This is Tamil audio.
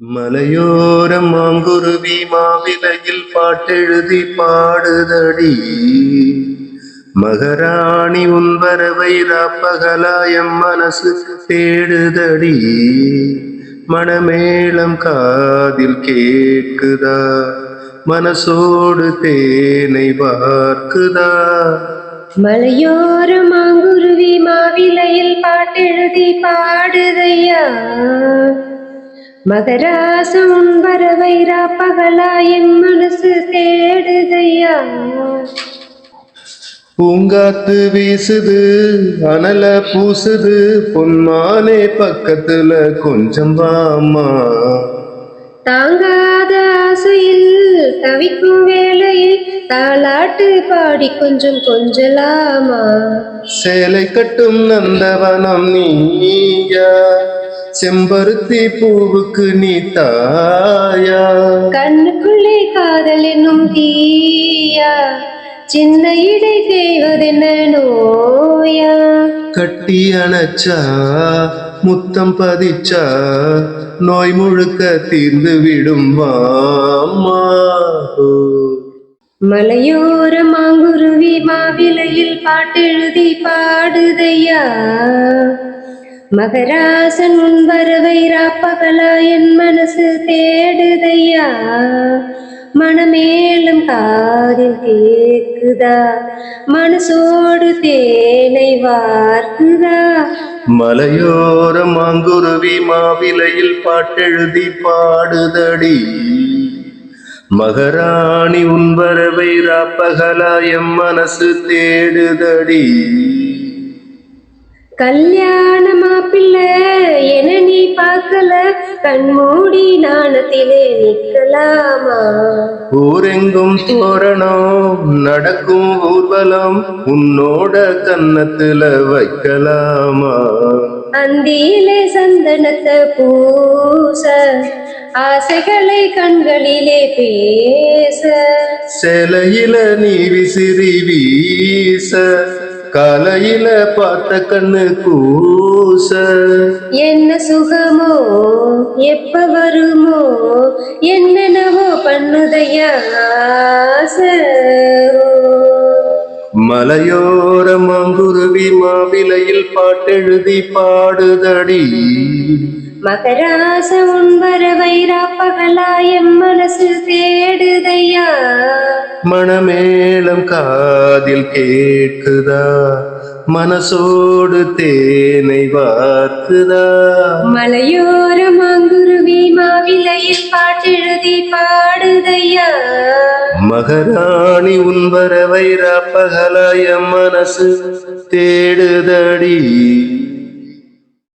மலையோரம் மாங்குருவி மாவிலையில் பாட்டெழுதி பாடுதடி. மகராணி உன்வரவை ராப்பகலாயம் மனசு தேடுதடி. மணமேளம் காதில் கேட்குதா? மனசோடு தேனை பார்க்குதா? மலையோர மாங்குருவி மாவிலையில் பாட்டெழுதி பாடுதையா? மகராசம் உன் வரவை ராப்பகலா என் மனசு தேடுதையா பூங்காத்து வீசுது அனல பூசுது பொன்மானே பக்கத்துல கொஞ்சம் வாமா. தாங்காத ஆசையில் தவிக்கும் வேளையில் தாலாட்டு பாடி கொஞ்சம் கொஞ்சலாமா? சேலை கட்டும் நந்தவனம் நீயா? செம்பருத்தி பூவுக்கு நீ தாயா? கண்ணுக்குள்ளே காதல் என்னும் தீயா? சின்ன இடை தேவதென்ன நோயா? கட்டி அணைச்சா முத்தம் பதிச்சா நோய் முழுக்க தீர்ந்து விடும் மலையோர மாங்குருவி மாவிலையில் பாட்டெழுதி பாடுதையா? மகராசன் உன் வரவை ராப்பகலா என் மனசு தேடுதையா? மனமேலும் காதில் கேக்குதா? மனசோடு தேனை வார்க்குதா? மலையோர மாங்குருவி மாவிலையில் பாட்டெழுதி பாடுதடி. மகராணி உன் வரவை ராப்பகலா எம் மனசு தேடுதடி. கல்யாண கண்மூடி நாணத்திலே நிக்கலாமா ஊரெங்கும் தோரணம் நடக்கும் ஊர்வலம் உன்னோட கன்னத்துல வைக்கலாமா? அந்தியிலே சந்தனத்தை பூச ஆசைகளை கண்களிலே பேச. சேலையில நீ விசிறி வீச காலையில பார்த்த கண்ணு கூச என்ன சுகமோ எப்ப வருமோ என்னென்னவோ பண்ணுதையா. மலையோர மாங்குருவி மாவிலையில் பாட்டெழுதி பாடுதடி மகராச உன் வரவை ராப்பகலா எம் மனசு தேடுதையா மணமேளம் காதில் கேட்குதா? மனசோடு தேனை வார்க்குதா? மலையோர மாங்குருவி மாவிலையில் பாட்டெழுதி பாடுதையா? மகராணி உன் வரவை ராப்பகலாய மனசு தேடுதடி.